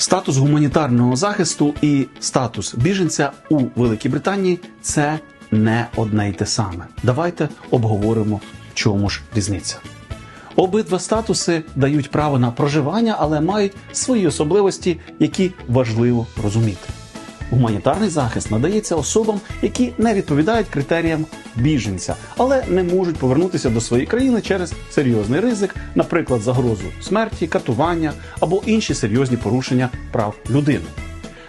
Статус гуманітарного захисту і статус біженця у Великій Британії це не одне й те саме. Давайте обговоримо, в чому ж різниця. Обидва статуси дають право на проживання, але мають свої особливості, які важливо розуміти. Гуманітарний захист надається особам, які не відповідають критеріям біженця, але не можуть повернутися до своєї країни через серйозний ризик, наприклад, загрозу смерті, катування або інші серйозні порушення прав людини.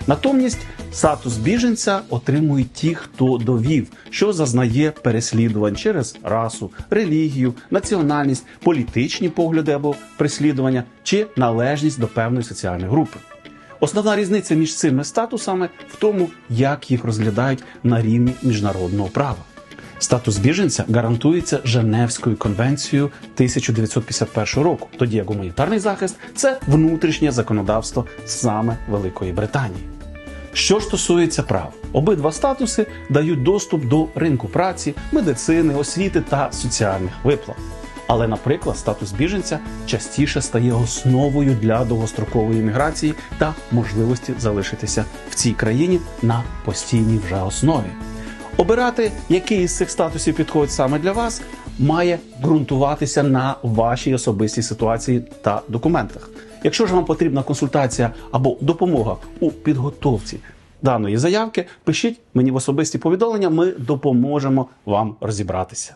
Натомість статус біженця отримують ті, хто довів, що зазнає переслідувань через расу, релігію, національність, політичні погляди або переслідування чи належність до певної соціальної групи. Основна різниця між цими статусами в тому, як їх розглядають на рівні міжнародного права. Статус біженця гарантується Женевською конвенцією 1951 року, тоді як гуманітарний захист це внутрішнє законодавство саме Великої Британії. Що ж стосується прав, обидва статуси дають доступ до ринку праці, медицини, освіти та соціальних виплат. Але, наприклад, статус біженця частіше стає основою для довгострокової міграції та можливості залишитися в цій країні на постійній вже основі. Обирати, який із цих статусів підходить саме для вас, має ґрунтуватися на вашій особистій ситуації та документах. Якщо ж вам потрібна консультація або допомога у підготовці даної заявки, пишіть мені в особисті повідомлення, ми допоможемо вам розібратися.